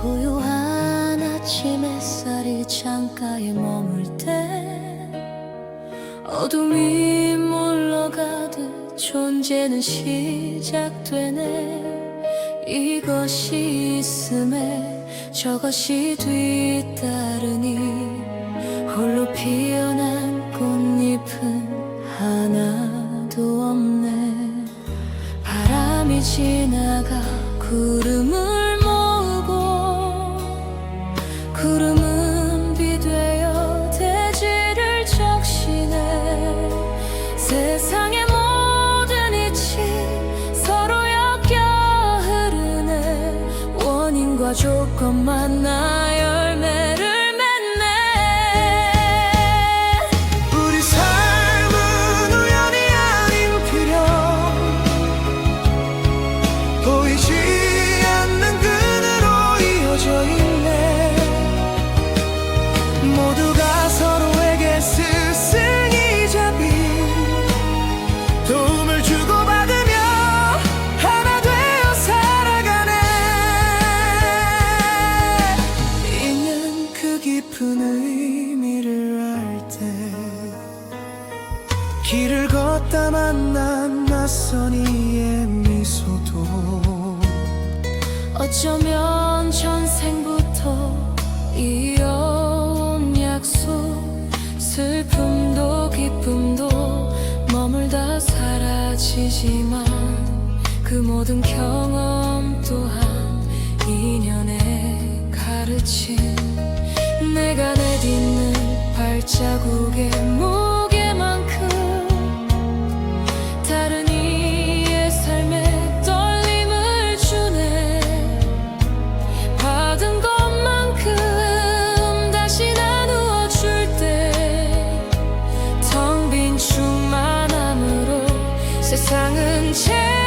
고요한 아침 햇살이 창가에 머물 때 어둠이 물러가듯 존재는 시작되네. 이것이 있음에 저것이 뒤따르니 홀로 피어난 꽃잎은 하나도 없네. 바람이 지나가 구름 조건 만나 열 길을 걷다 만난 낯선 이의 미소도 어쩌면 전생부터 이어온 약속 슬픔도 기쁨도 머물다 사라지지만 그 모든 경험 또한 인연의 가르침 내가 내딛는 발자국의 무 세상은 채